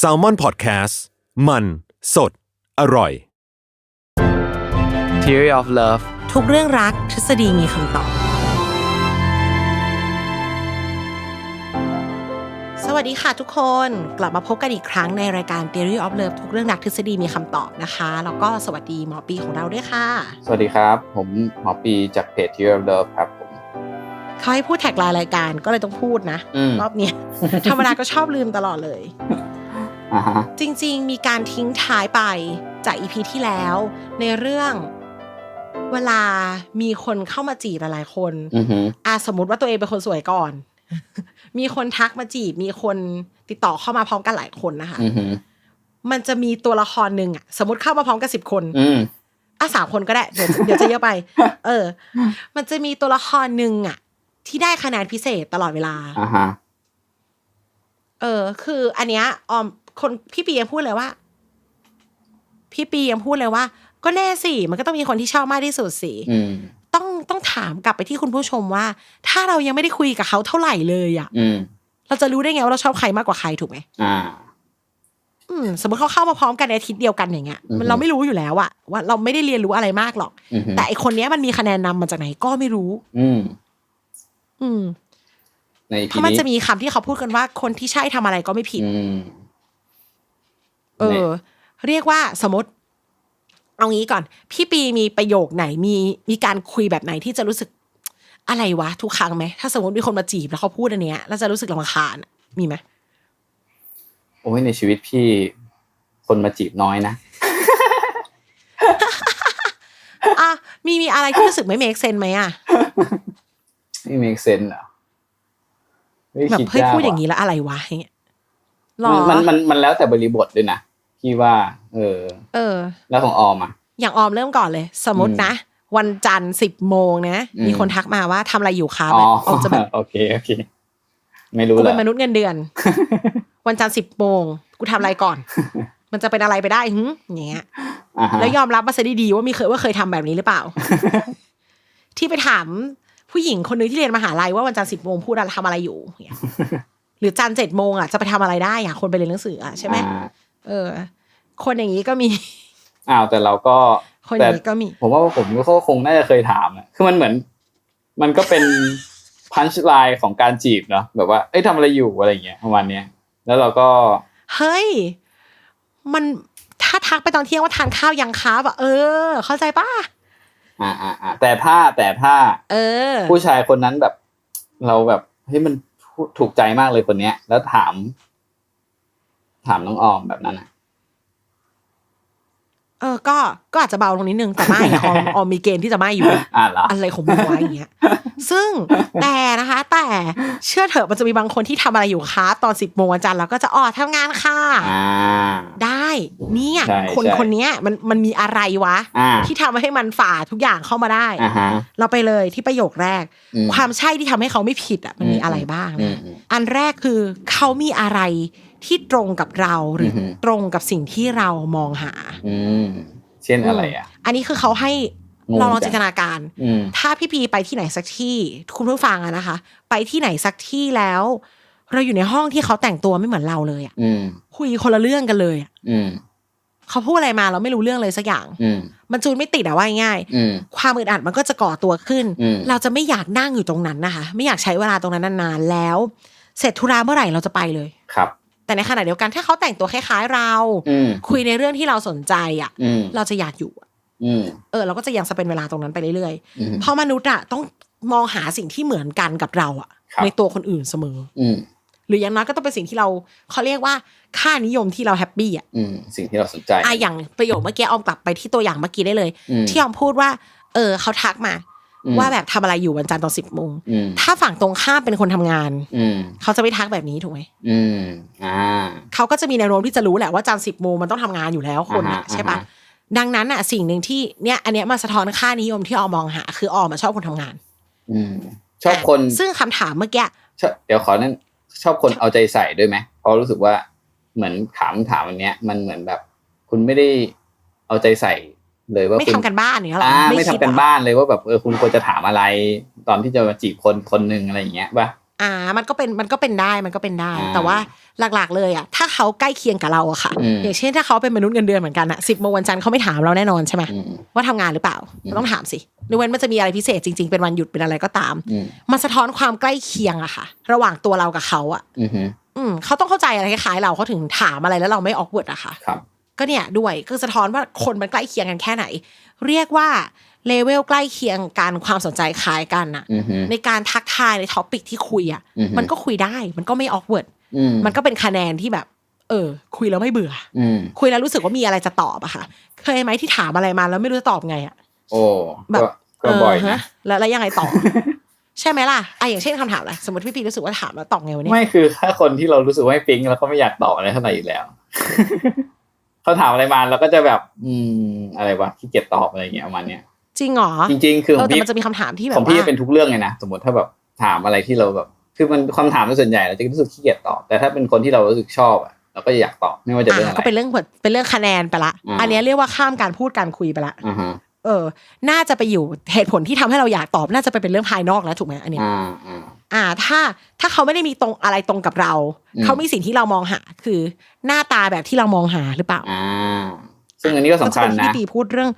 s a l ม o n PODCAST มัน สด อร่อย Theory of Love ทุกเรื่องรักทฤษฎีมีคำตอบ สวัสดีค่ะทุกคนกลับมาพบกันอีกครั้งในรายการ Theory of Love ทุกเรื่องรักทฤษฎีมีคำตอบนะคะ แล้วก็สวัสดีหมอปีของเราด้วยค่ะ สวัสดีครับ ผมหมอปีจากเพจ Theory of Love ครับผมเขาให้พูดแท็กไลน์รายการก็เลยต้องพูดนะ อืม รอบเนี้ย ธรรมดาก็ชอบลืมตลอดเลยอ่าฮะ จริง ๆ มีการทิ้งท้ายไปจากอีพีที่แล้ว ในเรื่องเวลามีคนเข้ามาจีบหลายๆคนอือฮึอะสมมติว่าตัวเองเป็นคนสวยก่อน มีคนทักมาจีบ มีคนติดต่อเข้ามาพร้อมกันหลายคนนะคะอือฮึมันจะมีตัวละครหนึ่งอะสมมติเข้ามาพร้อมกันสิบคนอืมอะสามคนก็ได้เดี๋ยวเดี๋ยวจะเยอะไป เออ มันจะมีตัวละครหนึ่งอะ ที่ได้คะแนนพิเศษตลอดเวลาอ่าฮะเออ คือ อันเนี้ยออม คนพี่ปียังพูดเลยว่า พี่ปียังพูดเลยว่า ก็แน่สิมันก็ต้องมีคนที่ชอบมากที่สุดสิอืมต้องต้องถามกลับไปที่คุณผู้ชมว่า ถ้าเรายังไม่ได้คุยกับเขาเท่าไหร่เลยอะอืมเราจะรู้ได้ไงว่าเราชอบใครมากกว่าใครถูกไหมอ่าอืมสมมติเขาเข้ามาพร้อมกันในอาทิตย์เดียวกันอย่างเงี้ยอือฮึมันเราไม่รู้อยู่แล้วอะว่าเราไม่ได้เรียนรู้อะไรมากหรอกอือฮึแต่ไอคนเนี้ยมันมีคะแนนนำมาจากไหนก็ไม่รู้ อืม อืมในเพพีราะมันนี้จะมีคำที่เขาพูดกันว่าคนที่ใช่ทำอะไรก็ไม่ผิด อืม เออ เรียกว่าสมมติ เอางี้ก่อน พี่ปีมีประโยคไหนมีมีการคุยแบบไหนที่จะรู้สึกอะไรวะ ทุกครั้งไหมถ้าสมมติมีคนมาจีบแล้วเขาพูดอันเนี้ยแล้วจะรู้สึกรำคาญอะมีไหมโอ้ยในชีวิตพี่คนมาจีบน้อยนะอะมีมีอะไรที่รู้สึกไม่เมคเซนไหมอะไม่ make sense เหรอฮ้แบบคิเฮ้ยกพูดอย่างนี้นี้แล้วอะไรวะอย่างเงี้ยหรอมันมันมันแล้วแต่บริบทด้วยนะ พี่ว่า เออ เออ แล้วของออมอะ อย่างออมเริ่มก่อนเลย สมมตินะ วันจันทร์สิบโมงนะอืมมีคนทักมาว่าทำอะไรอยู่คะอ๋แบอบออมจะแบบโอเคโอเค ไม่รู้กูเลเป็ยนมนุษย์เงินเดือน วันจันทร์สิบโมงกูทำอะไรก่อน มันจะเป็นอะไรไปได้หึอย่างเงี้ยอ่าฮะแล้วยอมรับมาซะดีๆว่ามีเคยว่าเคยทำแบบนี้หรือเปล่า ที่ไปถามผู้หญิงคนนึงที่เรียนมหาลัยว่าวันจันทร์สิบโมงพูดอะไรทำอะไรอยู่อย่างเงี้ยหรือจันทร์เจ็ดโมงอะจะไปทำอะไรได้อะคนไปเรียนหนังสืออะใช่ไหมอ่าเออ คนอย่างนี้ก็มีอ้าวแต่เราก็คนอย่างนี้ก็มี ผมว่าผมก็คงน่าจะเคยถามอะคือมันเหมือน มันก็เป็นพันช์ไลน์ของการจีบเนาะแบบว่า เอ้ยทำอะไรอยู่อะไรอย่างเงี้ยประมาณเนี้ยแล้วเราก็เฮ้ยมันถ้าทักไปตอนเที่ยงว่าทานข้าวยังครับอะเออ เข้าใจป่ะอ่าอ่าอ่าแต่ถ้าแต่ถ้า เออ ผู้ชายคนนั้นแบบ เราแบบเฮ้ยมันถูกใจมากเลยคนเนี้ย แล้วถาม ถามน้องออมแบบนั้นอะ เออ ก็ ก็อาจจะเบาลงนิดนึง แต่ไม่อะออมออมมีเกณฑ์ที่จะไม่อยู่อ่าเหรออะไรของมึงวะอย่างเงี้ย ซึ่งแต่นะคะ แต่เชื่อเถอะมันจะมีบางคนที่ทำอะไรอยู่ครับตอนสิบโมงวันจันทร์แล้วก็จะอ๋อทำงานค่ะอ่าได้เนี่ยใช่คนใช่คนเนี้ยมันมันมีอะไรวะอ่าที่ทำให้มันฝ่าทุกอย่างเข้ามาได้อ่าฮะเราไปเลยที่ประโยคแรกอืมความใช่ที่ทำให้เขาไม่ผิดอะมันมีอืมอะไรบ้างอืนะมอืมอันแรกคือเขามีอะไร ที่ตรงกับเราหรือออฮึตรงกับสิ่งที่เรามองหา อืมเช่นอะไรอะ อันนี้คือเขาให้งงลองลองจังจินตนาการอืมถ้าพี่ปีไปที่ไหนสักที่คุณผู้ฟังอะนะคะ ไปที่ไหนสักที่แล้ว เราอยู่ในห้องที่เขาแต่งตัวไม่เหมือนเราเลยอะอืมคุยคนละเรื่องกันเลยอะอืมเขาพูดอะไรมาเราไม่รู้เรื่องเลยสักอย่างอืมมันจูนไม่ติดอะว่าง่ายๆอืมความอึดอัดมันก็จะก่อตัวขึ้นอืมเราจะไม่อยากนั่งอยู่ตรงนั้นนะคะ ไม่อยากใช้เวลาตรงนั้นนานๆแล้ว เสร็จธุระเมื่อไหร่เราจะไปเลยครับ แต่ในขณะเดียวกันถ้าเขาแต่งตัวคล้ายๆ เราอืมคุยในเรื่องที่เราสนใจอะอืมเราจะอยากอยู่อะอืมเออ เราก็จะยังสเปนเวลาตรงนั้นไปเรื่อยอืมๆเพราะมนุษย์อะต้องมองหาสิ่งที่เหมือนกันกับเราอะครับในตัวคนอื่นเสมออืมหรืออย่างน้อยก็ต้องเป็นสิ่งที่เราเขาเรียกว่าค่านิยมที่เราแฮปปี้อะอืมสิ่งที่เราสนใจอะอย่างประโยคเมื่อกี้ออมกลับไปที่ตัวอย่างเมื่อกี้ได้เลยอืมที่ออมพูดว่า เออเขาทักมาอืม ว่าแบบทำอะไรอยู่วันจันทร์ตอนสิบโมงอืมถ้าฝั่งตรงข้ามเป็นคนทำงานอืมเขาจะไม่ทักแบบนี้ถูกไหมอืมอ่าเขาก็จะมีแนวโน้มที่จะรู้แหละว่าจันทร์สิบโมงมันต้องทำงานอยู่แล้วคนอ่าอะฮะใช่ปะอ่าฮะดังนั้นอะสิ่งหนึ่งที่เนี่ยอันเนี้ยมาสะท้อนค่านิยมที่ออมมองหา คือออมอะชอบคนทำงาน อืมชอบคนซึ่งคำถามเมื่อกี้ชอบเดี๋ยวขอนั่นชอบคนเอาใจใส่ด้วยไหมเพราะรู้สึกว่าเหมือนถามถามอันเนี้ย มันเหมือนแบบ คุณไม่ได้เอาใจใส่ เลยว่าไม่คุณทำกันบ้านอย่างเนี้ยหรออ่าไม่ทำคิดกันเหรอบ้านเลยว่าแบบเออคุณควรจะถามอะไร ตอนที่จะมาจีบคนคนหนึ่งอะไรอย่างเงี้ยป่ะอ่า มันก็เป็นมันก็เป็นได้มันก็เป็นได้อ่าแต่ว่าหลักๆ เลยอะถ้าเขาใกล้เคียงกับเราอะค่ะอืมอย่างเช่นถ้าเขาเป็นมนุษย์เงินเดือนเหมือนกันอะสิบโมงวันจันทร์เขาไม่ถามเราแน่นอนใช่ไหมอืมว่าทำงานหรือเปล่าอืมต้องถามสิหรือเว้นมันจะมีอะไรพิเศษจริงๆ เป็นวันหยุดเป็นอะไรก็ตามอืมมันสะท้อนความใกล้เคียงอะค่ะ ระหว่างตัวเรากับเขาอะอืมฮึอืมเขาต้องเข้าใจอะไรคล้ายๆเราเขาถึงถามอะไรแล้วเราไม่ออกเวิร์ดอะค่ะครับ ก็เนี่ยด้วยก็สะท้อนว่าคนมันใกล้เคียงกันแค่ไหน เรียกว่าเลเวลใกล้เคียงกันความสนใจคล้ายกันอะอืมฮึในการทักทายในท็อปิกที่คุยอะอือฮึมันก็คุยได้ มันก็ไม่ออกเวิร์ดอืมมันก็เป็นคะแนนที่แบบ เออ คุยแล้วไม่เบื่ออืมคุยแล้วรู้สึกว่ามีอะไรจะตอบอะค่ะ เคยไหมที่ถามอะไรมาแล้วไม่รู้จะตอบไงอะโอ้แบบก็ก็บ่อยเฮนะแล้วแล้วยังไงต่อใช่ไหมล่ะอะอย่างเช่นคำถามอะไรสมมติพี่ปีรู้สึกว่าถามแล้วตอบไงวะเนี่ยไม่คือถ้าคนที่เรารู้สึกว่าไม่ปิ๊งแล้วก็ไม่อยากตอบอะไรเท่าไหร่อยู่แล้ว เขาถามอะไรมาเราก็จะแบบ อืมอะไรวะขี้เกียจตอบอะไรอย่างเงี้ยประมาณเนี้ยจริงเหรอจริง ๆ คือขเออองแต่พี่มันจะมีคำถามที่แบขบองพี่ว่าเป็นทุกเรื่องเลยนะสมมติถ้าแบบถามอะไรที่เราแบบ คือมันคำถามส่วนใหญ่เราจะรู้สึกขี้เกียจตอบ แต่ถ้าเป็นคนที่เรารู้สึกชอบอะเราก็จะอยากตอบไม่ว่าจะเรื่องอะอะไรก็เป็นเรื่องเป็นเรื่องคะแนนไปละอ่าอันเนี้ยเรียกว่าข้ามการพูดการคุยไปละอ่าฮะเออ น่าจะไปอยู่เหตุผลที่ทำให้เราอยากตอบ น่าจะไปเป็นเรื่องภายนอกแล้วถูกไหมอันเนี้ย อ่าอ่าอ่าถ้าถ้าเขาไม่ได้มีตรงอะไรตรงกับเราอืมเขามีสิ่งที่เรามองหา คือหน้าตาแบบที่เรามองหาหรือเปล่าอ่าซึ่งอันนี้ก็สำก็จะคัญเป็นที่นะปีพูดเรื่อง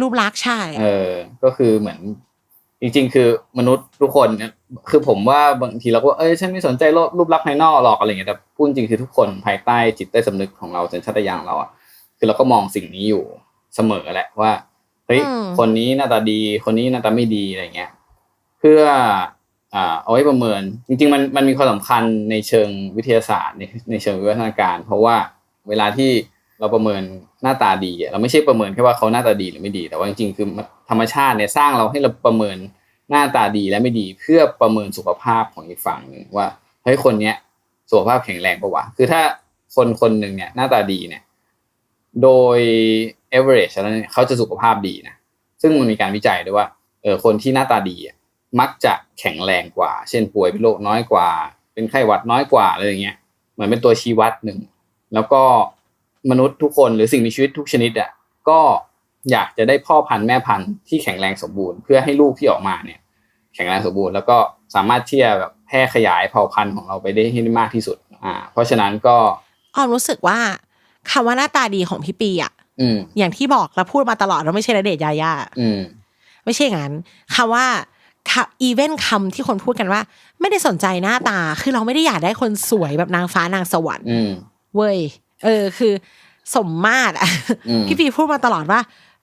รูปลักษณ์ใช่เออ ก็คือเหมือนจริงๆ คือมนุษย์ทุกคนเนี่ยคือผมว่าบางทีเราก็ว่าเอ้ยฉันไม่สนใจรูปลักษณ์ภายนอกหรอกอะไรอย่างเงี้ยแต่พูดจริงๆคือทุกคนภายใต้จิตใต้สำนึกของเราสัญชาตญาณของเราอะคือเราก็มองสิ่งนี้อยู่เสมอแหละว่าเฮ้ยอืมคนนี้หน้าตาดี คนนี้หน้าตาไม่ดีอะไรเงี้ย เพื่ออ่า เอาไว้ประเมิน จริง ๆ มันมันมีความสำคัญในเชิงวิทยาศาสตร์ในในเชิงวิวัฒนาการ เพราะว่าเวลาที่เราประเมินหน้าตาดีเราไม่ใช่ประเมินแค่ว่าเขาหน้าตาดีหรือไม่ดี แต่ว่าจริงๆคือธรรมชาติเนี่ยสร้างเราให้เราประเมินหน้าตาดีและไม่ดี เพื่อประเมินสุขภาพของอีกฝั่งหนึ่งว่าเฮ้ยคนเนี้ยสุขภาพแข็งแรงปะวะคือถ้าคนคนหนึ่งเนี่ยหน้าตาดีเนี่ยโดย average แล้วเนี่ยเขาจะสุขภาพดีนะซึ่งมันมีการวิจัยด้วยว่าเออคนที่หน้าตาดีอะ มักจะแข็งแรงกว่า เช่นป่วยเป็นโรคน้อยกว่า เป็นไข้หวัดน้อยกว่าอะไรอย่างเงี้ยเหมือนเป็นตัวชี้วัดหนึ่งแล้วก็มนุษย์ทุกคนหรือสิ่งมีชีวิตทุกชนิดอะก็อยากจะได้พ่อพันธุ์แม่พันธุ์ที่แข็งแรงสมบูรณ์เพื่อให้ลูกที่ออกมาเนี่ย แข็งแรงสมบูรณ์แล้วก็สามารถที่จะแบบแพร่ขยายเผ่าพันธุ์ของเราไปได้ให้ได้มากที่สุด อ่า เพราะฉะนั้นก็ออมรู้สึกว่าคำว่าหน้าตาดีของพี่ปีอะอืมอย่างที่บอกเราพูดมาตลอดเราไม่ใช่ระเดชน์ยายาอืมไม่ใช่อย่างนั้นคำว่า อีเวนคำที่คนพูดกันว่า ไม่ได้สนใจหน้าตา คือเราไม่ได้อยากได้คนสวยแบบนางฟ้านางสวรรค์อืมเว้ยเออ คือ สมมาตรอะอืมพี่ปีพูดมาตลอดว่า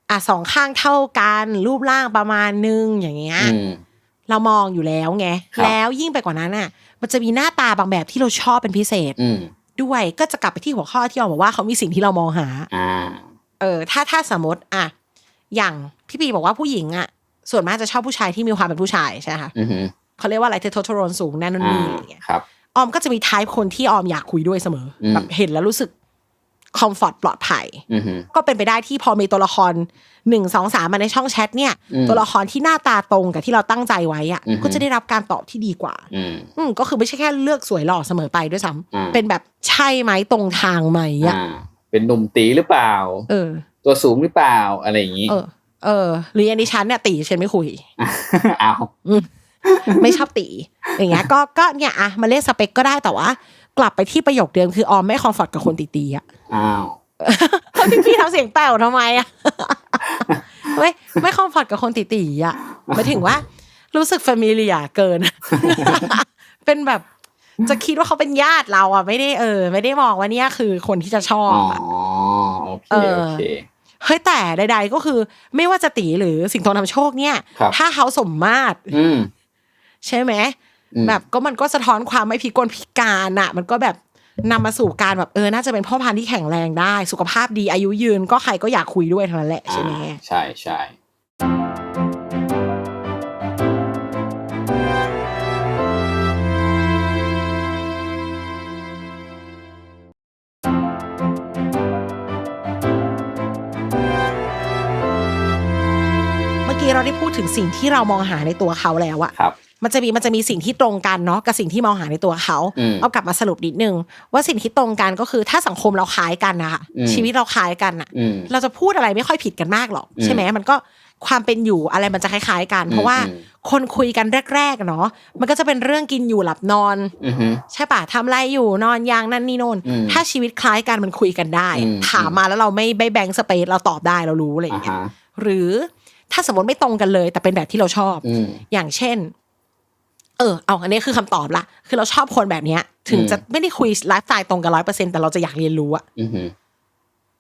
อะสองข้างเท่ากันรูปร่างประมาณนึงอย่างเงี้ยอืมเรามองอยู่แล้วไงครับแล้วยิ่งไปกว่านั้นอะ มันจะมีหน้าตาบางแบบที่เราชอบเป็นพิเศษอืมด้วยก็จะกลับไปที่หัวข้อที่เราบอกว่าเขามีสิ่งที่เรามองหาอ่าเออ ถ้าถ้าสมมติอะอย่างพี่ปีบอกว่าผู้หญิงอะ ส่วนมากจะชอบผู้ชายที่มีความเป็นผู้ชายใช่ไหมคะอืมเขาเรียกว่าอะไรเทโทโรนสูงแน่นอนอ่านี่อะไรอย่างเงี้ยครับออมก็จะมีทายคนที่ออมอยากคุยด้วยเสมออมแบบเห็นแล้วรู้สึกคอมฟอร์ตปลอดภัยอืมก็เป็นไปได้ที่พอมีตัวละครหนึ่งสองสามมาในช่องแชทเนี่ยอืมตัวละครที่หน้าตาตรงกับที่เราตั้งใจไว้อะอือฮึก็จะได้รับการตอบที่ดีกว่าอืมอืมก็คือไม่ใช่แค่เลือกสวยหล่อเสมอไปด้วยซ้ำอ่าเป็นแบบใช่ไหมตรงทางไหมอะอ่าเป็นหนุ่มตีหรือเปล่า เออ ตัวสูงหรือเปล่าอะไรอย่างนี้ เออเออหรืออันนี้ฉันเนี่ยตีฉันไม่คุยเอาไม่ชอบตี อย่างเงี้ย ก็ก็เนี่ยอะมาเรียกสเปคก็ได้แต่ว่า กลับไปที่ประโยคเดิมคือออมไม่คอมฟอร์ตกับคนตีตีๆอะอ้าวแล้วพี่พี่ทำเสียงแป้วทำไมอะไม่ไม่คอมฟอร์ตกับคนตีตีๆอะหมายถึงว่า รู้สึก f ฟมิเลียเกิน เป็นแบบจะคิดว่าเขาเป็นญาติเราอะไม่ได้เออ ไม่ได้มองว่าเนี่ยคือคนที่จะชอบอ๋ออะโอเคเออโอเค เฮ้ยแต่ใด ๆ ก็คือไม่ว่าจะตีหรือสิงโตนำโชคเนี่ย ครับ ถ้าเขาสมมาตรอืม ใช่ไหมอืม แบบก็มันก็สะท้อนความไม่พิกลพิการอะมันก็แบบนำมาสู่การแบบเออน่าจะเป็นพ่อพันธุ์ที่แข็งแรงได้ สุขภาพดีอายุยืนก็ใครก็อยากคุยด้วยทั้งนั้นแหละใช่ไหม อ่าใช่ใช่ เมื่อกี้เราได้พูดถึงสิ่งที่เรามองหาในตัวเขาแล้วอะครับมันจะมีมันจะมีสิ่งที่ตรงกันเนาะกับสิ่งที่มองหาในตัวเขาอืมเอากลับมาสรุปนิดนึง ว่าสิ่งที่ตรงกันก็คือถ้าสังคมเราคล้ายกันนะคะอืมชีวิตเราคล้ายกันอะอืมเราจะพูดอะไรไม่ค่อยผิดกันมากหรอกอืมใช่ไหมมันก็ความเป็นอยู่อะไรมันจะคล้ายๆกัน เพราะว่าอืมคนคุยกันแรกๆอะเนาะมันก็จะเป็นเรื่องกินอยู่หลับนอนอือฮึใช่ปะทำอะไรอยู่นอนยางนั่นนี่โน่นอืมถ้าชีวิตคล้ายกันมันคุยกันได้อืมถามมาแล้วเราไม่ไม่แบงสเปซเราตอบได้เรารู้อะไรอย่างอ่าเงี้ยฮะหรือ ถ้าสมมติไม่ตรงกันเลย แต่เป็นแบบที่เราชอบอืมอย่างเช่น เออ เอาอันนี้คือคำตอบละคือเราชอบคนแบบเนี้ย ถึงอืมจะไม่ได้คุยไลฟ์สไตล์ตรงกันร้อยเปอร์เซ็นแต่เราจะอยากเรียนรู้อะอือฮึ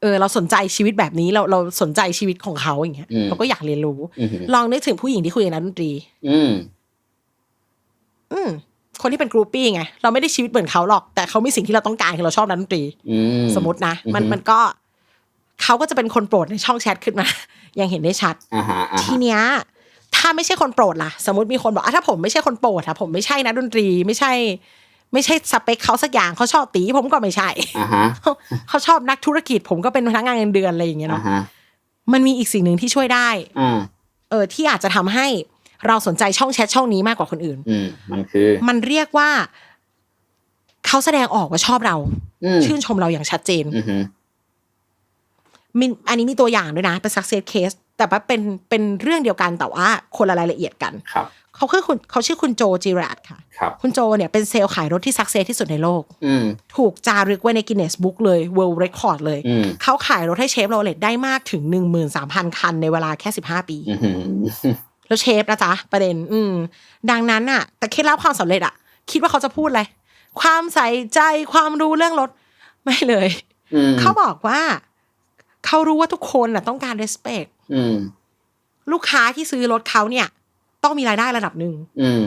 เออ เราสนใจชีวิตแบบนี้เราเราสนใจชีวิตของเขาอย่างเงี้ยอืมเราก็อยากเรียนรู้อือฮึลองนึกถึงผู้หญิงที่คุยกับนักดนตรี อืมอืมคนที่เป็นกรูปี้ไงเราไม่ได้ชีวิตเหมือนเขาหรอกแต่เขามีสิ่งที่เราต้องการคือเราชอบนักดนตรีอืมสมมตินะมันอือฮึมันก็ เขาก็จะเป็นคนโปรดในช่องแชทขึ้นมา ยังเห็นได้ชัดอ่าฮะอ่าทีฮะเนี้ยถ้าไม่ใช่คนโปรดล่ะ สมมติมีคนบอกอะถ้าผมไม่ใช่คนโปรดอะผมไม่ใช่นักดนตรีไม่ใช่ ไม่ใช่สเปคเขาสักอย่างเขาชอบตีผมก็ไม่ใช่อ่าฮะเขาเขาชอบนักธุรกิจ ผมก็เป็นพนักงานเงินเดือนอะไรอย่างเงี้ยอ่าเนาะฮะมันมีอีกสิ่งหนึ่งที่ช่วยได้อ่าเออที่อาจจะทำให้เราสนใจช่องแชทช่องนี้มากกว่าคนอื่นอืมมันคือ มันเรียกว่าเขาแสดงออกว่าชอบเราอืมชื่นชมเราอย่างชัดเจนอือฮึ มินอันนี้มีตัวอย่างด้วยนะเป็น success case แต่ว่าเป็นเป็นเรื่องเดียวกันแต่ว่าคนละรายละเอียดกันครับเขาคือคุณเขาชื่อคุณโจจิรัตค่ะครับคุณโจเนี่ยเป็นเซลล์ขายรถที่สักเซสที่สุดในโลกอืมถูกจารึกไว้ในกินเนสบุ๊กเลย World Record เลยอืมเขาขายรถให้เชฟโรเลตได้มากถึง 13,000 คันในเวลาแค่ 15 ปีอือฮึแล้วเชฟนะจ๊ะ ประเด็น อืมดังนั้นน่ะแต่เคล็ดลับความสำเร็จอะคิดว่าเขาจะพูดอะไร ความใส่ใจความรู้เรื่องรถ ไม่เลยอืมเขาบอกว่า เขารู้ว่าทุกคนน่ะต้องการ respect อืมลูกค้าที่ซื้อรถเขาเนี่ย ต้องมีรายได้ระดับหนึ่งอืม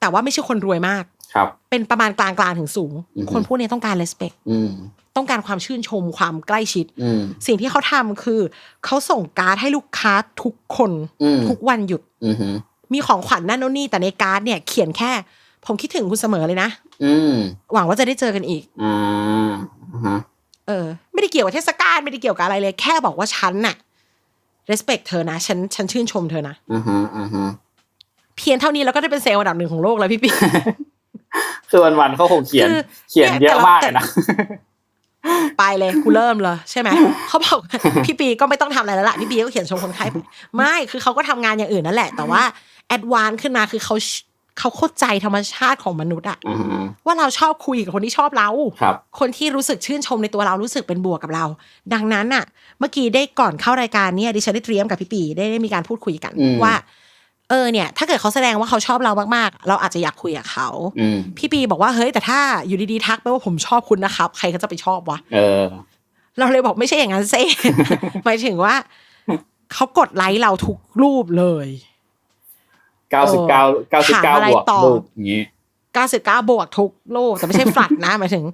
แต่ว่าไม่ใช่คนรวยมาก ครับ เป็นประมาณกลางกลางๆถึงสูงอือฮึคนพวกนี้ต้องการ respect อืมต้องการความชื่นชมความใกล้ชิดอืมสิ่งที่เขาทำคือ เขาส่งการ์ดให้ลูกค้าทุกคนอืมทุกวันหยุดอือฮึมีของขวัญนั่นโน่นนี่แต่ในการ์ดเนี่ยเขียนแค่ ผมคิดถึงคุณเสมอเลยนะอืมหวังว่าจะได้เจอกันอีกอ่าอ่าฮะ เออ ไม่ได้เกี่ยวกับเทศกาลไม่ได้เกี่ยวกับอะไรเลย แค่บอกว่าฉันน่ะ respect เธอนะ ฉันฉันชื่นชมเธอนะอ่าฮะอ่าฮะเพียงเท่านี้เราก็ได้เป็นเซลล์อันดับหนึ่งของโลกแล้วพี่ปีคือวันวันๆเขาคงเขียนคือเขียนเนี่ยเยอะแต่ละมากเลยนะไปเลยกูเริ่มเลยใช่ไหมเขาบอกพี่ปีก็ไม่ต้องทำอะไรแล้วล่ะพี่ปีก็เขียนชมคนไข้ไปไม่คือเขาก็ทำงานอย่างอื่นนั่นแหละ แต่ว่าแอดวานขึ้นมาคือเขา เขาเข้าใจธรรมชาติของมนุษย์อะอ่าฮะว่าเราชอบคุยกับคนที่ชอบเราครับ คนที่รู้สึกชื่นชมในตัวเรารู้สึกเป็นบวกกับเรา ดังนั้นน่ะเมื่อกี้ได้ก่อนเข้ารายการเนี่ยดิฉันได้เตรียมกับพี่ปีได้ได้มีการพูดคุยกันอืมว่าเออเนี่ยถ้าเกิดเขาแสดงว่าเขาชอบเรามากๆ เราอาจจะอยากคุยกับเขาอืมพี่ปีบอกว่าเฮ้ยแต่ถ้าอยู่ดีๆทักไปว่าผมชอบคุณนะครับ ใครก็จะไปชอบวะเออ เราเลยบอกไม่ใช่อย่างนั้นเซ่หมายถึงว่าเขากดไลค์เราทุกรูปเลย เก้าสิบเก้าเก้าสิบถามเก้าอะไรบวกต่อลูกอย่างงี้99บวกทุกรูปแต่ไม่ใช่ฟลัดนะหมายถึง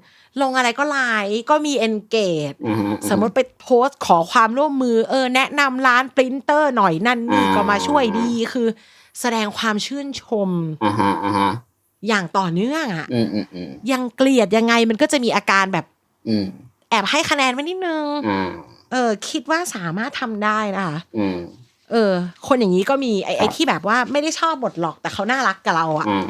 ลงอะไรก็ไลค์ก็มี engage อ่าฮะสมมติไปโพสต์ขอความร่วมมือเออแนะนำร้านปรินเตอร์หน่อยนั่นนี่อ่าก็มาช่วยดีคือ แสดงความชื่นชมอ่าฮะอ่าฮะอย่างต่อเนื่องอะอืมอืมอืมยังเกลียดยังไงมันก็จะมีอาการแบบอืมแอบให้คะแนนไว้นิดนึงอ่าเออ คิดว่าสามารถทำได้นะคะอืม เออ คนอย่างนี้ก็มีไอ้ไอ้ครับที่แบบว่าไม่ได้ชอบบทหรอกแต่เขาน่ารักกับเราอะอ่า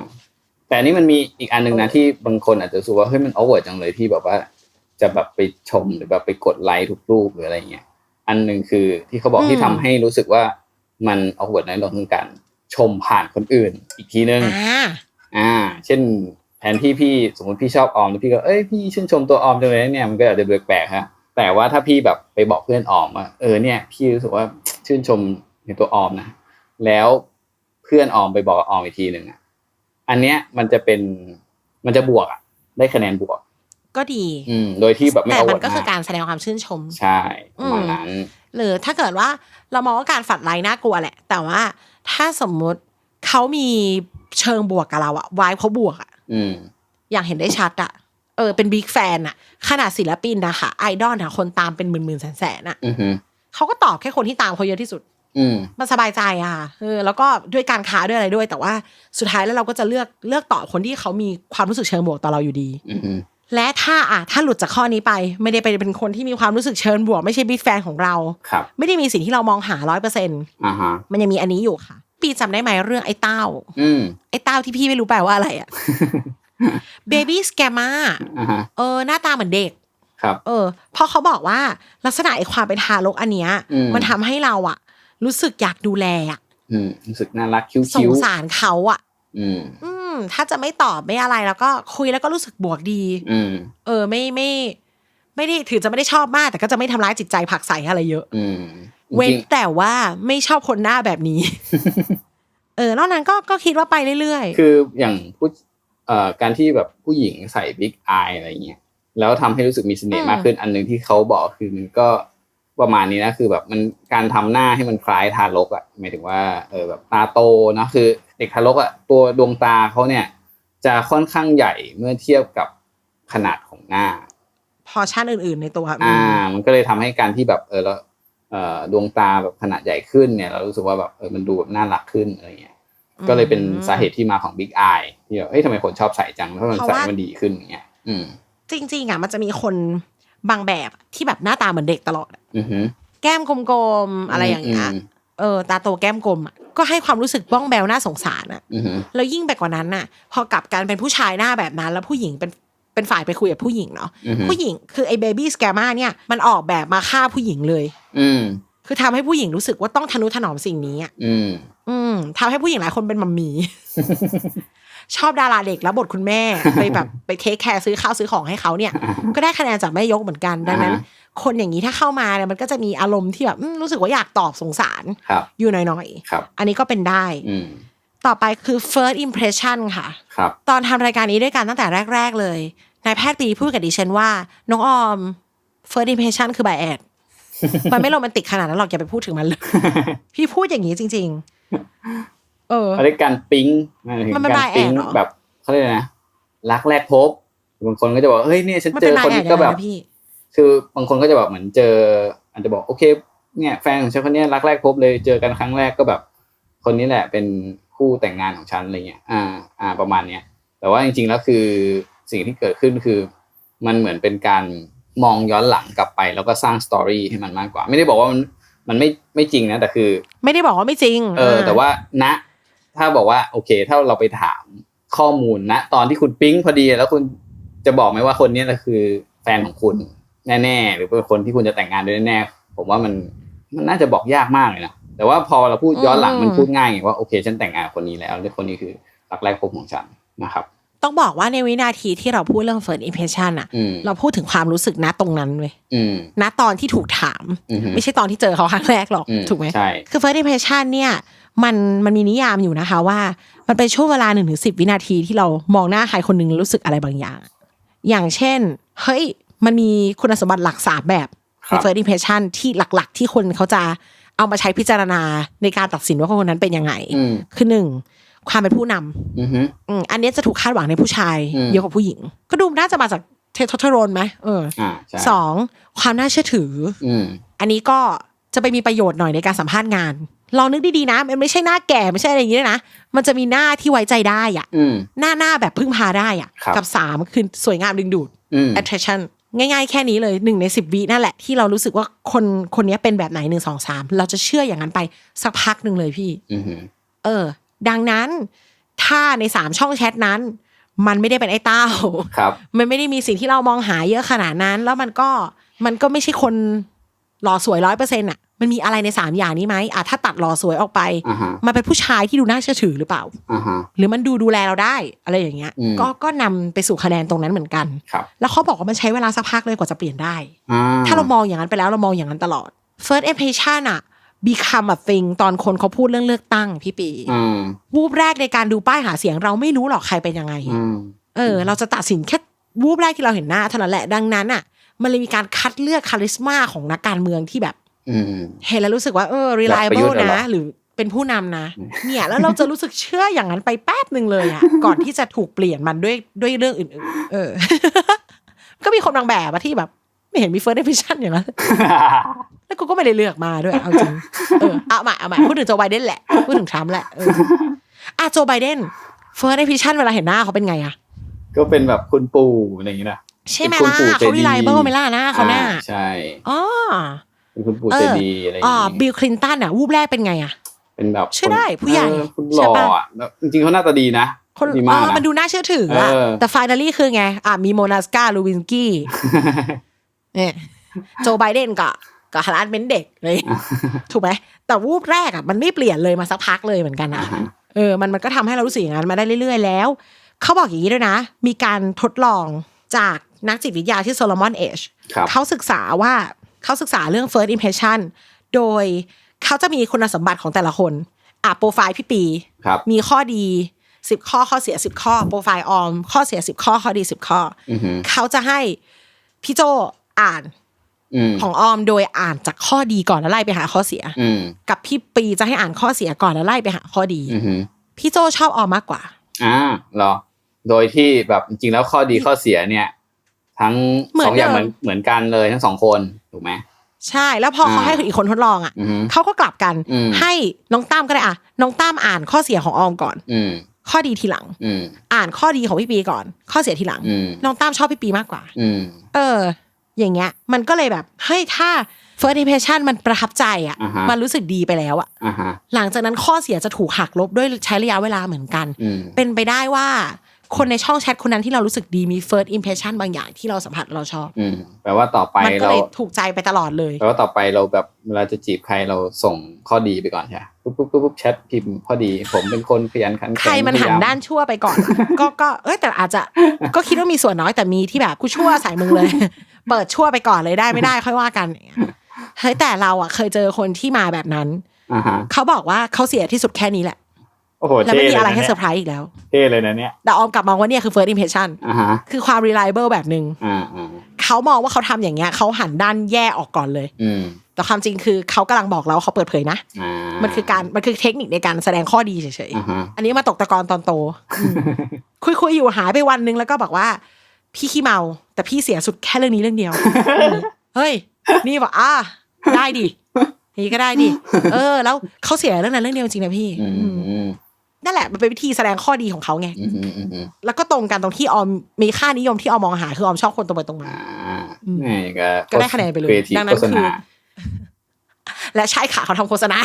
แต่อันนี้มันมีอีกอันหนึ่งนะที่บางคนอาจจะรู้สึกว่าเฮ้ยมันโอเวอร์จังเลยที่แบบว่า จะแบบไปชมหรือแบบไปกดไลค์ทุกรูปหรืออะไรเงี้ยอันหนึ่งคือที่เขาบอกที่ทำให้รู้สึกว่ามันโอเวอร์น้อยลงคือการชมผ่านคนอื่น อีกทีนึงอ่าอ่า เช่นแทนที่พี่สมมติพี่ชอบออมแล้วพี่ก็เอ้ยพี่ชื่นชมตัวออมจังเลยนะเนี่ยมันก็อาจจะแปลกๆฮะแต่ว่าถ้าพี่แบบไปบอกเพื่อนออมว่าเออเนี่ย พี่รู้สึกว่า ชื่นชมในตัวออมนะแล้วเพื่อนออมไปบอกกับออมอีกทีหนึ่งอะอันเนี้ยมันจะเป็นมันจะบวกอะได้คะแนนบวก ก็ดี อืม โดยที่แบบไม่แต่เอามัวันก็คือการแสดงความชื่นชม ใช่ประมาณนั้นหรือถ้าเกิดว่าเรามองว่าการฝัดไลน์น่ากลัวแหละ แต่ว่าถ้าสมมุติเขามีเชิงบวกกับเราอะวายเขาบวกอะอืมอย่างเห็นได้ชัดอะเออเป็นบิ๊กแฟนอะขนาดศิลปินนะคะไอดอลอะคนตามเป็นหมื่นหมื่นแสนแสนๆอะอือฮึ เขาก็ตอบแค่คนที่ตามเขาเยอะที่สุด อืม มันสบายใจอะค่ะเออแล้วก็ด้วยการค้าด้วยอะไรด้วย แต่ว่าสุดท้ายแล้วเราก็จะเลือกเลือกตอบคนที่เขามีความรู้สึกเชิงบวกต่อเราอยู่ดี อือฮึและถ้าอะถ้าหลุดจากข้อนี้ไป ไม่ได้ไปเป็นคนที่มีความรู้สึกเชิญบวก ไม่ใช่บิ๊กแฟนของเรา ครับ ไม่ได้มีสิ่งที่เรามองหาร้อยเปอร์เซ็นอ่าฮะ มันยังมีอันนี้อยู่ค่ะ ปีจำได้ไหมเรื่องไอ้เต้า อืม ไอ้เต้าที่พี่ไม่รู้แปลว่าอะไรอะ เบบี้สแกมมาอ่าฮะ เออหน้าตาเหมือนเด็ก ครับเออเพราะเขาบอกว่าลักษณะไอ้ความเป็นทารกอันเนี้ยอืมมันทำให้เราอะรู้สึกอยากดูแลอะอืมรู้สึกน่ารักคิ้วสคิ้งวสารเขาอะอืมอืมถ้าจะไม่ตอบไม่อะไรแล้วก็คุยแล้วก็รู้สึกบวกดี อืมเออ ไม่ไม่ ไม่ได้ถือจะไม่ได้ชอบมาก แต่ก็จะไม่ทำร้ายจิตใจผลักใสอะไรเยอะ อืมเว้นจริงแต่ว่าไม่ชอบคนหน้าแบบนี้ เออนอกนั้นก็ก็คิดว่าไปเรื่อยๆ คืออย่างผู้เอ่อการที่แบบผู้หญิงใส่บิ๊กอายอะไรเงี้ย แล้วทำให้รู้สึกมีเสน่ห์มากขึ้น อันหนึ่งที่เขาบอกคือมันก็ประมาณนี้นะคือแบบมันการทำหน้าให้มันคล้ายทารกอะหมายถึงว่าเออแบบตาโตนะคือเด็กทารกอะตัวดวงตาเขาเนี่ย จะค่อนข้างใหญ่เมื่อเทียบกับขนาดของหน้าๆพอชั่นอื่น ๆ ในตัวอ่า มันก็เลยทำให้การที่แบบเออแล้วเอ่อดวงตาแบบขนาดใหญ่ขึ้นเนี่ย เรารู้สึกว่าแบบเออมันดูแบบน่ารักขึ้นอะไรเงี้ยก็เลยเป็นสาเหตุที่มาของ Big Eye ที่แบบเฮ้ยทำไมคนชอบใส่จังเพราะมันใส่แล้วมันดีขึ้นอย่างเงี้ยอืม จริงๆอะมันจะมีคนบางแบบที่แบบหน้าตาเหมือนเด็กตลอดอะอือหือแก้มกลมๆอะไรอย่างเงี้ยมเออตาโตแก้มกลมอะก็ให้ความรู้สึกบ้องแบวน่าสงสารอะอือหือแล้วยิ่งไปกว่านั้นน่ะ พอกลับกันเป็นผู้ชายหน้าแบบนั้น แล้วผู้หญิงเป็นเป็นฝ่ายไปคุยกับผู้หญิงเนาะอือหือผู้หญิงคือไอ้เบบี้สแกมาเนี่ยมันออกแบบมาฆ่าผู้หญิงเลย อืมคือทำให้ผู้หญิงรู้สึกว่าต้องทนุถนอมสิ่งนี้อะอืม อืมทำให้ผู้หญิงหลายคนเป็นมัมมี่ ชอบดาราเด็กแล้วบทคุณแม่ไปแบบไปเทคแคร์ซื้อข้าวซื้อของให้เขาเนี่ย ก็ได้คะแนนจากแม่ยกเหมือนกันดังนั้นอ่าคนอย่างนี้ถ้าเข้ามาเนี่ยมันก็จะมีอารมณ์ที่แบบอืมรู้สึกว่าอยากตอบสงสารครับอยู่หน่อยครับๆอันนี้ก็เป็นได้อืมต่อไปคือ first impression ค่ะครับตอนทำรายการนี้ด้วยกันตั้งแต่แรก ๆ เลยนายแพทย์ปีพูดกับดิฉันว่า น้องออม first impression คือ b แอดมันไม่โรแมนติกขนาดนั้นหรอกอย่าไปพูดถึงมันเลย พี่พูดอย่างนี้จริง ๆ เออเขาเรียกการปิ๊งหายถึงมันเป็นการ by ปิ๊ง ad เหรอแบบเขาเรียกอะไรนะรักแรกพบบางคนก็จะบอกเฮ้ยเนี่ยฉันมันเจเป็นอรายคนแอนี้ดก็ยังไงแบบนะพี่คือบางคนก็จะแบบเหมือนเจอ อาจจะบอกโอเค เนี่ยแฟนของฉันคนเนี้ยรักแรกพบเลยเจอกันครั้งแรกก็แบบ คนนี้แหละเป็นคู่แต่งงานของฉันอะไรเงี้ย อ่า อ่า ประมาณเนี้ย แต่ว่าจริงๆแล้วคือสิ่งที่เกิดขึ้นคือ มันเหมือนเป็นการมองย้อนหลังกลับไป แล้วก็สร้างสตอรี่ให้มันมากกว่า ไม่ได้บอกว่ามันมันไม่ไม่จริงนะแต่คือ ไม่ได้บอกว่าไม่จริง เออ แต่ว่าณ ถ้าบอกว่าโอเค ถ้าเราไปถามข้อมูลณตอนที่คุณปิ๊งพอดี แล้วคุณจะบอกไหมว่าคนเนี้ยนะคือแฟนของคุณแน่ๆหรือเป็นคนที่คุณจะแต่งงานด้วยแน่ๆผมว่ามันมันน่าจะบอกยากมากเลยนะแต่ว่าพอเราพูดย้อนหลังมันพูดง่ายไงว่าโอเค ฉันแต่งงานกับคนนี้แล้วและคนนี้คือรักแรกพบของฉันนะครับ ต้องบอกว่าในวินาทีที่เราพูดเรื่อง first impression อะอืมเราพูดถึงความรู้สึกณตรงนั้นเว้ยอืมณตอนที่ถูกถามอืมไม่ใช่ตอนที่เจอเขาครั้งแรกหรอกอืมถูกไหมใช่คือ first impression เนี่ย มันมันมีนิยามอยู่นะคะว่า มันเป็นช่วงเวลาหนึ่งถึงสิบวินาทีที่เรามองหน้าใครคนหนึ่งแล้วรู้สึกอะไรบางอย่าง อย่างเช่น เฮ้ย มันมีคุณสมบัติหลักสามแบบครัในบ first impression ที่หลักๆ ที่คนเขาจะเอามาใช้พิจารณาในการตัดสินว่าคนคนนั้นเป็นยังไงอืมคือหนึ่งความเป็นผู้นำอือฮึอืมอันเนี้ยจะถูกคาดหวังในผู้ชายอืมเยอะกว่าผู้หญิง ก็ดูน่าจะมาจากเทสโทสเตอโรนไหมเอออ่าใช่สองความน่าเชื่อถืออืมอันนี้ก็จะไปมีประโยชน์หน่อยในการสัมภาษณ์งาน ลองนึกดีๆนะ มันไม่ใช่หน้าแก่ไม่ใช่อะไรอย่างนี้ด้วยนะ มันจะมีหน้าที่ไว้ใจได้อะอืมหน้าหน้าแบบพึ่งพาได้อะครับกับสามคือสวยงามดึงดูดอืม attraction ง่ายๆแค่นี้เลยหนึ่งในสิบวินั่นแหละที่เรารู้สึกว่าคนคนนี้เป็นแบบไหนหนึ่งสองสามเราจะเชื่ออย่างนั้นไปสักพักหนึ่งเลยพี่อือฮึเออ ดังนั้น ถ้าในสามช่องแชทนั้น มันไม่ได้เป็นไอ้เต้าครับ มันไม่ได้มีสิ่งที่เรามองหาเยอะขนาดนั้น แล้วมันก็มันก็ไม่ใช่คนหล่อสวยร้อยเปอร์เซ็นต์อะ มันมีอะไรในสามอย่างนี้ไหมอะถ้าตัดหล่อสวยออกไปอ่าฮะมันเป็นผู้ชายที่ดูน่าเชื่อถือหรือเปล่าอ่าฮะหรือมันดูดูแลเราได้ อะไรอย่างเงี้ยอืมก็ก็นำไปสู่คะแนนตรงนั้นเหมือนกันครับแล้วเขาบอกว่ามันใช้เวลาสักพักเลยกว่าจะเปลี่ยนได้อ่าถ้าเรามองอย่างนั้นไปแล้วเรามองอย่างนั้นตลอด first impression อะ become a thing ตอนคนเขาพูดเรื่องเลือกตั้งพี่ปีอืมวูบแรกในการดูป้ายหาเสียงเราไม่รู้หรอกใครเป็นยังไงอืมเออ เราจะตัดสินแค่วูบแรกที่เราเห็นหน้าเท่านั้นแหละดังนั้นอะมันเลยมีการคัดเลือกคาริสมาของนักการเมืองที่แบบอืม เห็นแล้วรู้สึกว่าเออแบบประยุ reliable ทธ์อะเหรอนะ หรือเป็นผู้นำนะ เนี่ยแล้วเราจะรู้สึกเชื่ออย่างนั้นไปแป๊บหนึ่งเลยอะก่อนที่จะถูกเปลี่ยนมันด้วยด้วยเรื่องอื่นๆ เออ ก็มีคนบางแบบอะที่แบบ ไม่เห็นมี first impression อย่างนั้นแล้วกูก็ไม่ได้เลือกมาด้วยเอาจริงเออเอาใหม่เอาใหม่พูดถึงโจไบเดนแหละพูดถึงทรัมป์แหละเอออะโจไบเดน first impression เวลาเห็นหน้าเขาเป็นไงอะก็เป็นแบบคุณปู่อะไรอย่างนี้นะใช่ไหมเป็นล่ะคุณปู่เขาใจดี reliable ไหมล่ะหน้าเขาหน้าอ่ใช่อ๋อ เป็นคุณปู่เอใจอดีอะไรอย่างอ๋อนี้บิลคลินตันอะ วูบแรกเป็นไงอะ เป็นแบบใช่ได้คนผู้ใหญ่เออคุณหใช่ล่อปะอะแบบจริงๆเขาหน้าตาดีนะคนดีอ๋มากอนะมันดูน่าเชื่อถืออะ เออ แต่ฟ i น a ลี่คือไง อะ มีโมนาสกาลูวินกี้เนี่ยโจไบเดนกับกับฮาร์ดเมนเด็กเลย ถูกไหม แต่วูบแรกอะ มันไม่เปลี่ยนเลยมาสักพักเลยเหมือนกันนะอ่าฮะเออ มันมันก็ทำให้เรารู้สึกอย่างนั้นมาได้เรื่อย ๆ แล้ว เขาบอกอย่างนี้ด้วยนะ มีการทดลองจากนักจิตวิทยาที่โซโลมอนเอช ครับ เขาศึกษาว่า เขาศึกษาเรื่อง first impression โดยเขาจะมีคุณสมบัติของแต่ละคน อะโปรไฟล์พี่ปีครับมีข้อดีสิบข้อข้อเสียสิบข้อ โปรไฟล์ออม ข้อเสียสิบข้อข้อดีสิบข้อออือฮึเขาจะให้พี่โจอ่านอืมของออมโดยอ่านจากข้อดีก่อนแล้วไล่ไปหาข้อเสียอืมกับพี่ปีจะให้อ่านข้อเสียก่อนแล้วไล่ไปหาข้อดีอือฮึพี่โจชอบออมมากกว่าอ่าเหรอโดยที่แบบจริงๆแล้วข้อดีข้อเสียเนี่ย ทั้งเหมือนสองอย่างเดิเหมือมนเหมือนกันเลยทั้งสองคนถูกไหมใช่แล้วพอเขาอ่าให้อีกคนทดลองอะอือฮึเขาก็กลับกันอืมให้น้องตั้มก็ได้อะน้องตั้มอ่านข้อเสียของออมก่อนอืมข้อดีทีหลังอืมอ่านข้อดีของพี่ปีก่อน ข้อเสียทีหลังอืมน้องตั้มชอบพี่ปีมากกว่าอืมเออ อย่างเงี้ย มันก็เลยแบบเฮ้ยถ้า first impression มันประทับใจอะอ่าฮะมันรู้สึกดีไปแล้วอะอ่าฮะหลังจากนั้นข้อเสียจะถูกหักลบด้วยใช้ระยะเวลาเหมือนกันอืมเป็นไปได้ว่า คนในช่องแชทคนนั้นที่เรารู้สึกดีมี first impression บางอย่างที่เราสัมผัสเราชอบ อืมแปลว่าต่อไปมันก็เรา เลยถูกใจไปตลอดเลย แปลว่าต่อไปเราแบบเวลาจะจีบใครเราส่งข้อดีไปก่อนใช่ไหมปุ๊บปุ๊บปุ๊บปุ๊บแชทพิมพ์ข้อดี ผมเป็นคนขยันขันแข็งใครมันหันพยยด้านชั่วไปก่อนก็ก็เอ้ยแต่อาจจะก็คิดว่ามีส่วนน้อยแต่มีที่แบบกูชั่วใส่มึงเลย เปิดชั่วไปก่อนเลยได้ไม่ได้ค่อยว่ากันอย่างเงี้ยเฮ้ยแต่เราอะเคยเจอคนที่มาแบบนั้น อ่าฮะเขาบอกว่าเขาเสียที่สุดแค่นี้แหละ โอ้โหแล้วเท่ไม่มีเลยอะไรนะให้เนี่เซอยร์ไพรส์อีกแล้วเท่เลยนะเนี่ยแต่ออมกลับมองว่าเนี่ยคือ first impression อ่าฮะคือความ reliable แบบหนึ่งอ่าอ่าเขามองว่าเขาทำอย่างเงี้ยเขาหันด้านแย่ออกก่อนเลยอืมแต่ความจริงคือเขากำลังบอกเราเขาเปิดเผยนะอ่ามันคือการมันคือเทคนิคในการแสดงข้อดีเฉยอ่าฮะๆอันนี้มาตกตะกอนตอนโตอืมคุยคุยๆอยู่หายไปวันนึงแล้วก็บอกว่า พี่ขี้เมา แต่พี่เสียสุดแค่เรื่องนี้เรื่องเดียวเฮ้ย นี่บอกอ่าได้ดินี่ก็ได้ดิเออ แล้วเขาเสียเรื่องนั้นเรื่องเดียวจริงนะพี่อืมอืมอืม นั่นแหละมันเป็นวิธีแสดงข้อดีของเขาไงอืมอืมอืมอืมแล้วก็ตรงกันตรงที่ออมมีค่านิยมที่ออมมองหาคือออมชอบคนตรงไปตรงมาอ่าอืมนี่ก็ก็ได้คะแนนไปเลยครีเอทีฟดังนั้นโฆษณาคือและใช่ค่ะเขาทำโฆษณา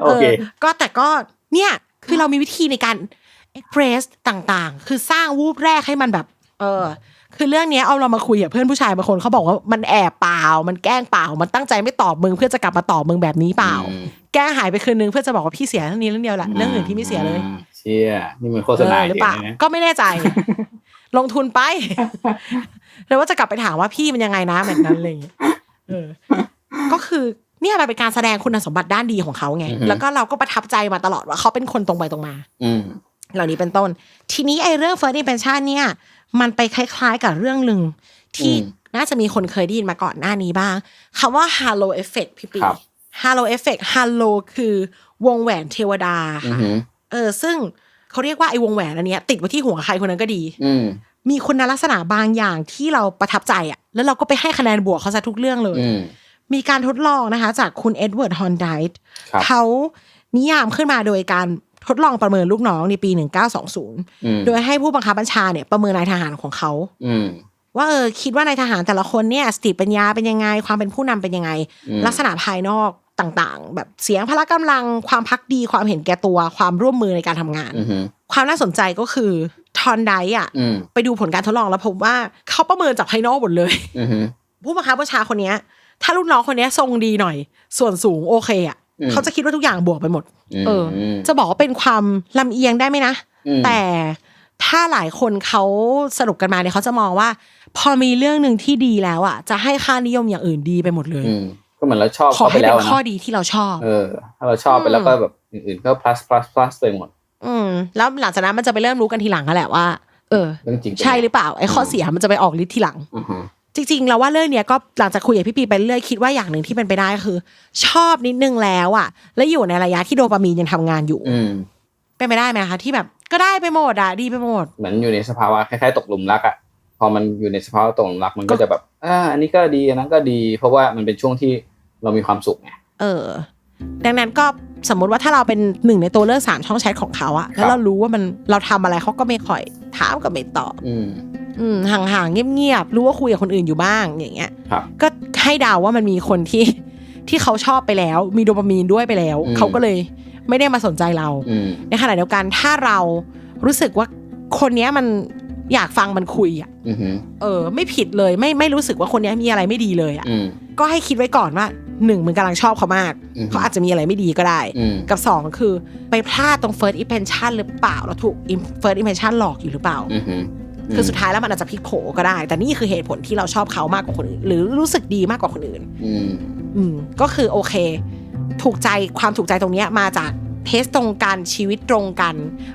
โอเคอก็แต่ก็เนี่ยคือเรามีวิธีในการเอ็กเพรสต่างๆ คือสร้างวูบแรกให้มันแบบ เออ คือเรื่องเนี้ยเอาเรามาคุยกับเพื่อนผู้ชายบางคนเขาบอกว่ามันแอบเปล่า มันแกล้งเปล่า มันตั้งใจไม่ตอบมึงเพื่อจะกลับมาตอบมึงแบบนี้เปล่าอืม แกล้งหายไปคืนนึงเพื่อจะบอกว่าพี่เสียเรื่องนี้เรื่องเดียวแหละเรื่องอื่นพี่ไม่เสียเลยอ่าเชี่ยนี่มันโฆษณาเออหรือเปล่าจงๆนะก็ไม่แน่ใจ ลงทุนไปแล้วว่าจะกลับไปถามว่าพี่มันยังไงนะแบบนั้นอะไรอย่างเลยเออ ก็คือเนี่ยมันเป็นการแสดงคุณสมบัติด้านดีของเขาไง แล้วก็เราก็ประทับใจมาตลอดว่าเขาเป็นคนตรงไปตรงมา อืมเหล่านี้เป็นต้น ทีนี้ไอ้เรื่อง first impression เนี่ย มันไปคล้ายๆกับเรื่องหนึ่งที่อืมน่าจะมีคนเคยได้ยินมาก่อนหน้านี้บ้างคำว่า halo effect พี่ปีครับ halo effect halo คือวงแหวนเทวดาอืค่ะอหือเออ ซึ่งเขาเรียกว่าไอ้วงแหวนอันเนี้ยติดไว้ที่หัวใครคนนั้นก็ดีอืมมีคุณลักษณะบางอย่างที่เราประทับใจอะ แล้วเราก็ไปให้คะแนนบวกเขาซะทุกเรื่องเลยอืมมีการทดลองนะคะ จากคุณเอ็ดเวิร์ดฮอนไดท์ครับเขานิยามขึ้นมาโดยการทดลองประเมินลูกน้องในปีอืม1920 โดยให้ผู้บังคับบัญชาเนี่ยประเมินนายทหารของเขาอืมว่าเออคิดว่านายทหารแต่ละคนเนี่ยสติปัญญาเป็นยังไง ความเป็นผู้นำเป็นยังไงอืมลักษณะภายนอก ต่างๆ แบบเสียงพละกำลังความพักดีความเห็นแก่ตัวความร่วมมือในการทำงานอือหือความน่าสนใจก็คือทอนไดอะอืมไปดูผลการทดลองแล้วพบว่าเขาประเมินจากภายนอกหมดเลยอือหือผู้บังคับบัญชาคนเนี้ยถ้าลูกน้องคนเนี้ยทรงดีหน่อย ส่วนสูงโอเคอะอืมเขาจะคิดว่าทุกอย่างบวกไปหมดมเอออ จะบอกว่าเป็นความลำเอียงได้ไหมนะอืมแต่ถ้าหลายคนเขาสรุปกันมาเนี่ยเขาจะมองว่า พอมีเรื่องหนึ่งที่ดีแล้วอะ จะให้ค่านิยมอย่างอื่นดีไปหมดเลยอืม ก็เหมือนเราชอบขอเข้าไปให้แล้เป็วนนะข้อดีที่เราชอบ เออ ถ้าเราชอบไปแล้วก็แบบอื่นๆก็ plus plus plus ไปหมด อืม แล้วหลังจากนั้นมันจะไปเริ่มรู้กันทีหลังกันแหละว่า เออเรื่องจริงเป็นใช่หรือไงเปล่าไอ้ข้อเสียมันจะไปออกฤทธิ์ทีหลังอือหือจริงๆเราว่าเรื่องเนี้ยก็หลังจากคุยกับพี่ปีไปเรื่อยคิดว่าอย่างหนึ่งที่เป็นไปได้ก็คือ ชอบนิดนึงแล้วอะ แล้วอยู่ในระยะที่โดปามีนยังทำงานอยู่ อืมเป็นไปได้ไหมคะที่แบบก็ได้ไปหมดอะดีไปหมด เหมือนอยู่ในสภาวะคล้ายๆตกหลุมรักอะพอมันอยู่ในสภาวะตกหลุมรักมันก็จะแบบอ่าอันนี้ก็ดีอันนั้นก็ดี เพราะว่ามันเป็นช่วงที่ เรามีความสุขไงเออ ดังนั้นก็สมมุติว่าถ้าเราเป็นหนึ่งในตัวเลือกสามช่องแชทของเขาอะแล้วเรารู้ว่ามันเราทำอะไรเขาก็ไม่ค่อยถามก็ไม่ตอบอืมอืมห่างๆเงียบๆรู้ว่าคุยกับคนอื่นอยู่บ้างอย่างเงี้ยครับก็ให้เดาว่ามันมีคนที่ที่เขาชอบไปแล้ว มีโดปามีนด้วยไปแล้วอืมเขาก็เลยไม่ได้มาสนใจเราอืมในขณะเดียวกันถ้าเรารู้สึกว่าคนเนี้ยมันอยากฟังมันคุยอะอือหือเออ ไม่ผิดเลยไม่ไม่รู้สึกว่าคนเนี้ยมีอะไรไม่ดีเลยอะอืมก็ให้คิดไว้ก่อนว่า หนึ่งมึงกำลังชอบเขามากอือฮึเขาอาจจะมีอะไรไม่ดีก็ได้ อืม กับสองคือไปพลาดตรง first impression หรือเปล่าแล้วถูก im- first impression หลอกอยู่หรือเปล่า อือหือคือสุดท้ายแล้วมันอาจจะพลิกโผก็ได้ แต่นี่คือเหตุผลที่เราชอบเขามากกว่าคนอื่น หรือรู้สึกดีมากกว่าคนอื่น อืมอืมก็คือโอเค ถูกใจความถูกใจตรงเนี้ยมาจากเทสตรงกันชีวิตตรงกัน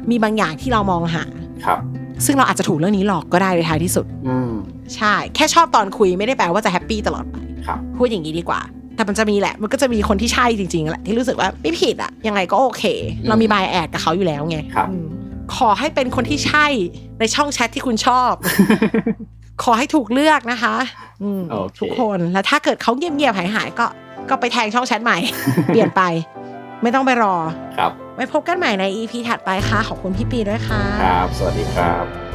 มีบางอย่างที่เรามองหา ครับซึ่งเราอาจจะถูกเรื่องนี้หลอกก็ได้ในท้ายที่สุด อืม ใช่ แค่ชอบตอนคุยไม่ได้แปลว่าจะแฮปปี้ตลอดไปครับ พูดอย่างนี้ดีกว่า แต่มันจะมีแหละ มันก็จะมีคนที่ใช่จริงๆแหละที่รู้สึกว่าไม่ผิดอะยังไงก็โอเค เรามีบายแอดกับเขาอยู่แล้วไงครับอืมขอให้เป็นคนที่ใช่ในช่องแชทที่คุณชอบ ขอให้ถูกเลือกนะคะอืมโอเคทุกคนแล้วถ้าเกิดเขาเงียบๆหายๆก็ก็ไปแทงช่องแชทใหม่ เปลี่ยนไป ไม่ต้องไปรอ ครับไว้พบกันใหม่ใน EP ถัดไปค่ะขอบคุณพี่ปีด้วยค่ะ ครับ สวัสดีครับ